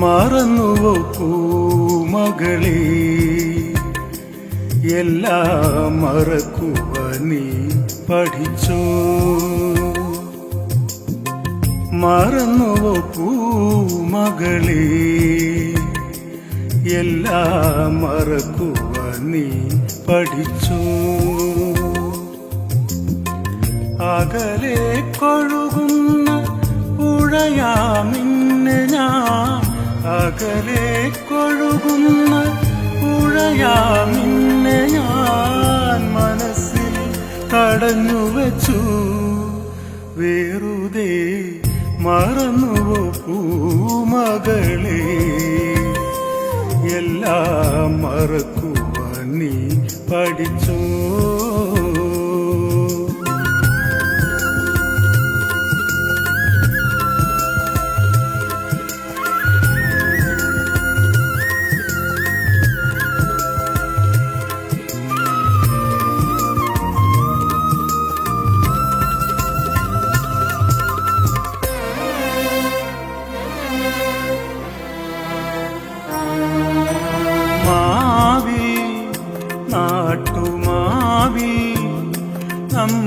മറന്നുവോ പൂമകളെ? എല്ലാം മറക്കുവ നീ പഠിച്ചോ? മറന്നുവോ പൂമകളെ? എല്ലാം മറക്കുവ നീ പഠിച്ചോ? അകലെ കൊഴുകുന്ന പുഴയാമിന്നെ ഞാൻ അകലെ കൊഴുകുന്ന പുഴയാമിന്നെ ഞാൻ മനസ്സിൽ തടഞ്ഞു വച്ചു. വേറുതെ മറന്നുവോ പൂമകളെ? എല്ലാം മറക്കുവാൻ നീ പഠിച്ചോ?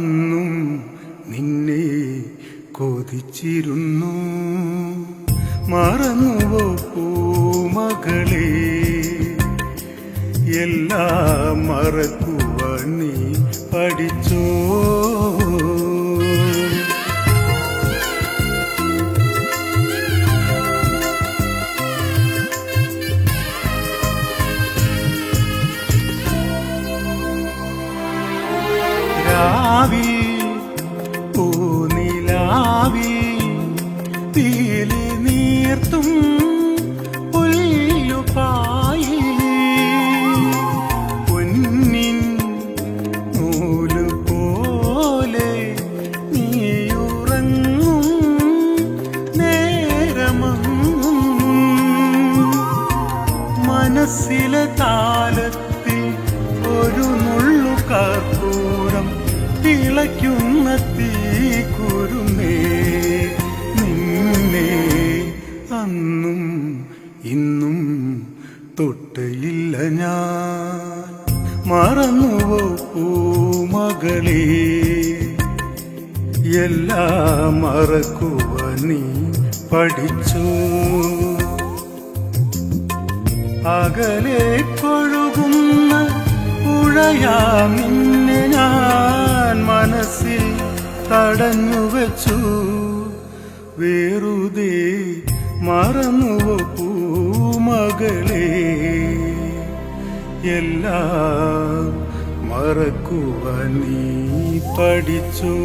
അന്നും നിന്നെ കൊതിച്ചിരുന്നു. മറന്നുവോ പൂമകളെ? എല്ലാം മറക്കുവാൻ നീ പഠിച്ചോ? തീലി നീർത്തും പുല്ലുപായി പൊന്നിൻ നൂൽ പോലെ നീയുറങ്ങും നേരമങ്ങും. മനസ്സിലെ മറന്നുവോ പൂമകളെ? എല്ലാം മറക്കുവ നീ പഠിച്ചു. അകലെ കൊഴുകുന്ന പുഴയാമിന്നെ ഞാൻ മനസ്സിൽ തടഞ്ഞു വെച്ചു വേറുതേ മറന്നുവോ എല്ലാം മറക്കുവാൻ നീ പഠിച്ചോ?